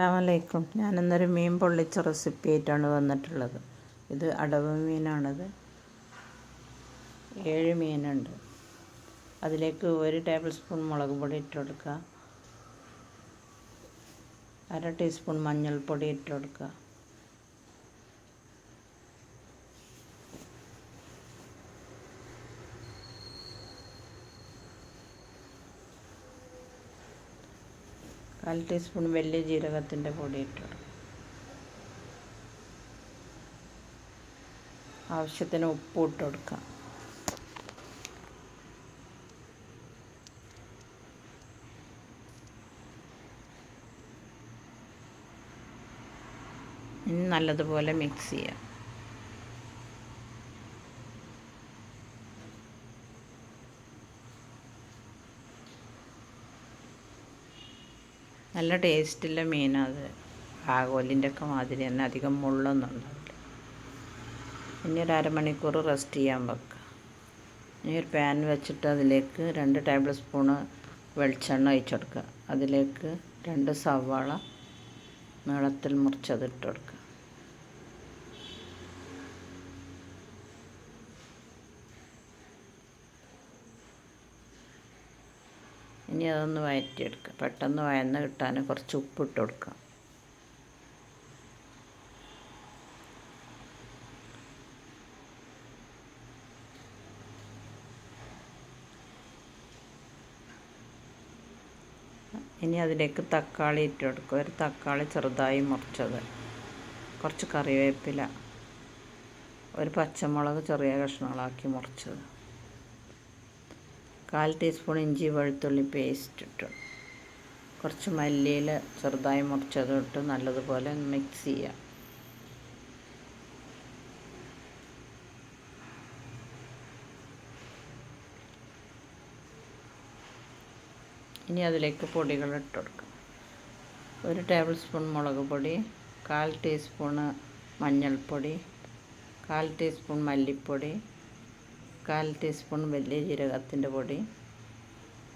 അസ്സാമലൈക്കും ഞാനിന്നൊരു മീൻ പൊള്ളിച്ച റെസിപ്പി ആയിട്ടാണ് വന്നിട്ടുള്ളത്. ഇത് അടവ് മീനാണത്. ഏഴ് മീനുണ്ട്. അതിലേക്ക് ഒരു ടേബിൾ സ്പൂൺ മുളക് പൊടി ഇട്ട് കൊടുക്കുക അര ടീസ്പൂൺ മഞ്ഞൾപ്പൊടി ഇട്ട് കൊടുക്കുക കാൽ ടീസ്പൂൺ വലിയ ജീരകത്തിന്റെ പൊടി ഇട്ട് ആവശ്യത്തിന് ഉപ്പ് ഇട്ട് കൊടുക്കാം. ഇനി നല്ലതുപോലെ മിക്സ് ചെയ്യാം. നല്ല ടേസ്റ്റുള്ള മീനാണ് ആകോലിന്റെ ഒക്കെ മാതിരി തന്നെ അധികം മുള്ളൊന്നും ഉണ്ടാവില്ല ഇനി ഒരു അരമണിക്കൂർ റെസ്റ്റ് ചെയ്യാൻ വെക്കുക ഇനി ഒരു പാൻ വെച്ചിട്ട് അതിലേക്ക് രണ്ട് ടേബിൾ സ്പൂണ് വെളിച്ചെണ്ണ ഒഴിച്ചെടുക്കുക അതിലേക്ക് രണ്ട് സവാള നീളത്തിൽ മുറിച്ചത് ഇട്ട് കൊടുക്കുക ഇനി അതൊന്ന് വഴറ്റിയെടുക്കുക പെട്ടെന്ന് വയന്ന് കിട്ടാൻ കുറച്ച് ഉപ്പിട്ട് കൊടുക്കുക ഇനി അതിലേക്ക് തക്കാളി ഇട്ട് കൊടുക്കുക ഒരു തക്കാളി ചെറുതായി മുറിച്ചത്. കുറച്ച് കറിവേപ്പില. ഒരു പച്ചമുളക് ചെറിയ കഷ്ണങ്ങളാക്കി മുറിച്ചത്. കാൽ ടീസ്പൂൺ ഇഞ്ചി വെളുത്തുള്ളി പേസ്റ്റ് ഇട്ടു. കുറച്ച് മല്ലിയിൽ ചെറുതായി മുറിച്ചതിട്ട് നല്ലതുപോലെ മിക്സ് ചെയ്യാം. ഇനി അതിലേക്ക് പൊടികൾ ഇട്ട് കൊടുക്കുക ഒരു ടേബിൾ സ്പൂൺ മുളക് പൊടി കാൽ ടീസ്പൂണ് മഞ്ഞൾപ്പൊടി കാൽ ടീസ്പൂൺ മല്ലിപ്പൊടി കാൽ ടീസ്പൂൺ വലിയ ജീരകത്തിന്റെ പൊടി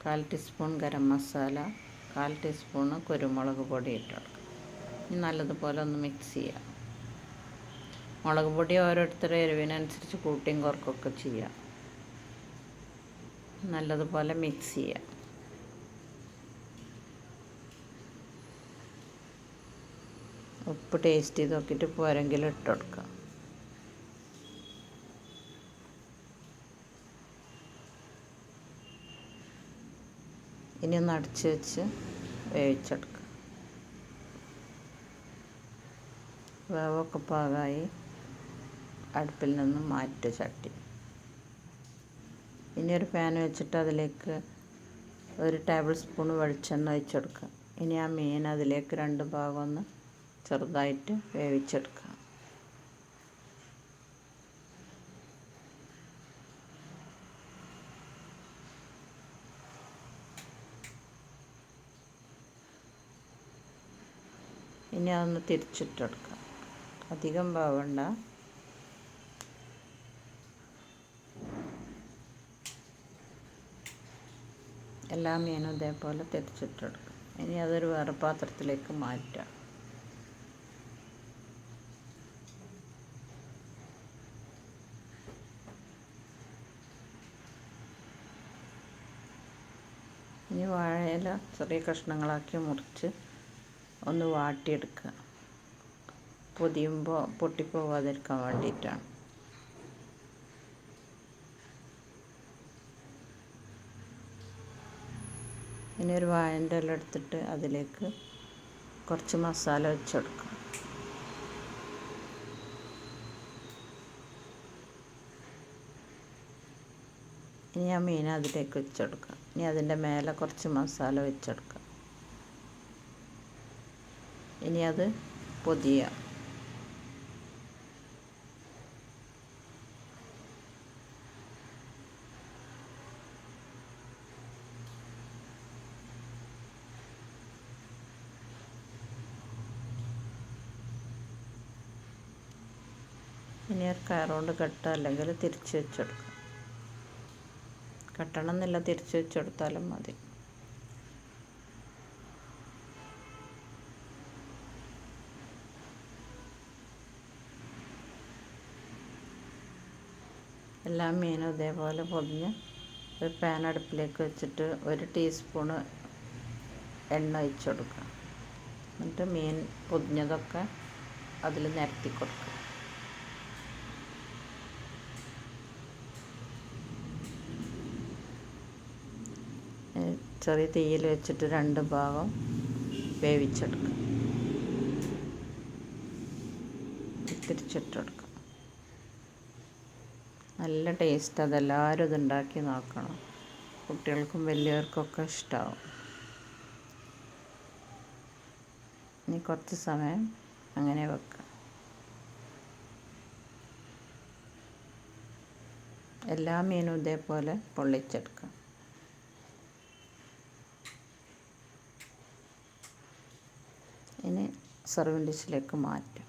കാൽ ടീസ്പൂൺ ഗരം മസാല കാൽ ടീസ്പൂൺ കുരുമുളക് പൊടി ഇട്ട് ഇനി നല്ലതുപോലെ ഒന്ന് മിക്സ് ചെയ്യാം. മുളക് പൊടി ഓരോരുത്തരുടെ എരിവിനനുസരിച്ച് കൂട്ടിയും കുറക്കൊക്കെ ചെയ്യാം. നല്ലതുപോലെ മിക്സ് ചെയ്യാം. ഉപ്പ് ടേസ്റ്റ് ചെയ്ത് നോക്കിയിട്ട് പോരെങ്കിലും ഇട്ട് കൊടുക്കുക ഇനി ഒന്ന് അടച്ച് വെച്ച് വേവിച്ചെടുക്കുക. വേവൊക്കെ പാകമായി അടുപ്പിൽ നിന്ന് മാറ്റി ചട്ടി. ഇനി ഒരു പാൻ വെച്ചിട്ട് അതിലേക്ക് ഒരു ടേബിൾ സ്പൂൺ വെളിച്ചെണ്ണ ഒഴിച്ചെടുക്കുക ഇനി ആ മീൻ അതിലേക്ക് രണ്ട് ഭാഗം ഒന്ന് ചെറുതായിട്ട് വേവിച്ചെടുക്കുക. ഇനി അതൊന്ന് തിരിച്ചിട്ടെടുക്കാം. അധികം പാവണ്ട. എല്ലാ മീനും ഇതേപോലെ തിരിച്ചിട്ടെടുക്കാം. ഇനി അതൊരു വേറെ പാത്രത്തിലേക്ക് മാറ്റാം. ഇനി വാഴയില ചെറിയ കഷ്ണങ്ങളാക്കി മുറിച്ച് ഒന്ന് വാട്ടിയെടുക്കുക. പൊതിയുമ്പോൾ പൊട്ടിപ്പോവാതിരിക്കാൻ വേണ്ടിയിട്ടാണ്. ഇനി ഒരു വായന്റെ ഇല എടുത്തിട്ട് അതിലേക്ക് കുറച്ച് മസാല വെച്ചെടുക്കുക ഇനി ആ മീൻ അതിലേക്ക് വെച്ചെടുക്കുക ഇനി അതിന്റെ മേലെ കുറച്ച് മസാല വെച്ചെടുക്കുക ഇനി അത് പൊതിയുക ഇനി ഒരു കയറുകൊണ്ട് കെട്ടുക അല്ലെങ്കിൽ തിരിച്ച് വെച്ചെടുക്കാം. കെട്ടണം എന്നില്ല തിരിച്ച് വെച്ചെടുത്താലും മതി. എല്ലാ മീനും ഇതേപോലെ പൊതിഞ്ഞ് ഒരു പാൻ അടുപ്പിലേക്ക് വെച്ചിട്ട് ഒരു ടീസ്പൂണ് എണ്ണ ഒഴിച്ചു കൊടുക്കുക. എന്നിട്ട് മീൻ പൊതിഞ്ഞതൊക്കെ അതിൽ നിരത്തി കൊടുക്കുക. ചെറിയ തീയിൽ വെച്ചിട്ട് രണ്ട് ഭാഗം വേവിച്ചെടുക്കുക. തിരിച്ചിട്ട് കൊടുക്കുക. നല്ല ടേസ്റ്റ് അതെല്ലാവരും ഇതുണ്ടാക്കി നോക്കണം. കുട്ടികൾക്കും വലിയവർക്കൊക്കെ ഇഷ്ടമാവും ഇനി കുറച്ച് സമയം അങ്ങനെ വെക്കുക എല്ലാ മീനും ഇതേപോലെ പൊള്ളിച്ചെടുക്കുക ഇനി സർവിങ് ഡിഷിലേക്ക് മാറ്റാം.